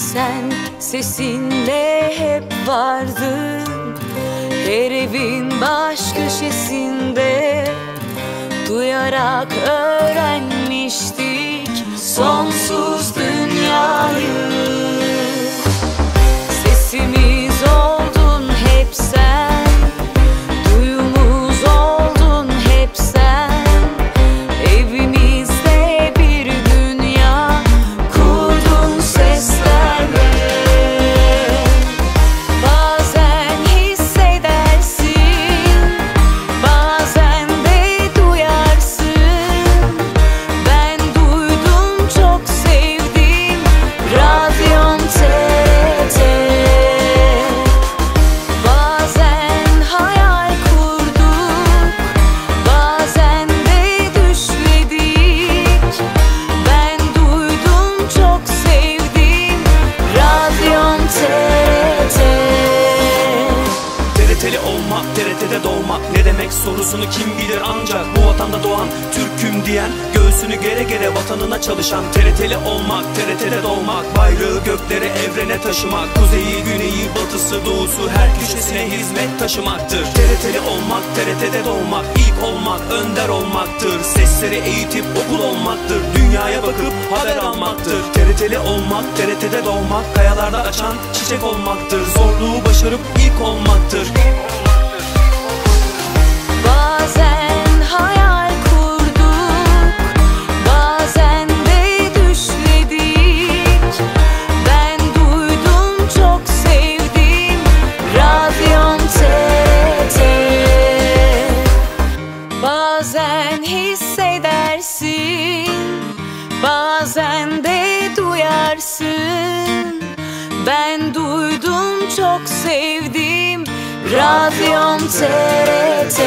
Sen sesinle hep vardın. Her evin baş köşesinde Duyarak öğrenmiştik Sonsuz dünyayı olmak, TRT'de doğmak Ne demek sorusunu kim bilir ancak Bu vatanda doğan Türk'üm diyen Göğsünü gere gere vatanına çalışan TRT'li olmak, TRT'de doğmak Bayrağı göklere evrene taşımak Kuzeyi, güneyi, batısı, doğusu Her köşesine hizmet taşımaktır. TRT'li olmak, TRT'de doğmak ilk olmak, önder olmaktır. Sesleri eğitip okul olmaktır Dünyaya bakıp haber almaktır. TRT'li olmak, TRT'de doğmak Kayalarda açan çiçek olmaktır. Zorluğu başarıp ilk olmaktır Bazen de duyarsın. Ben duydum çok sevdim. Radyon TRT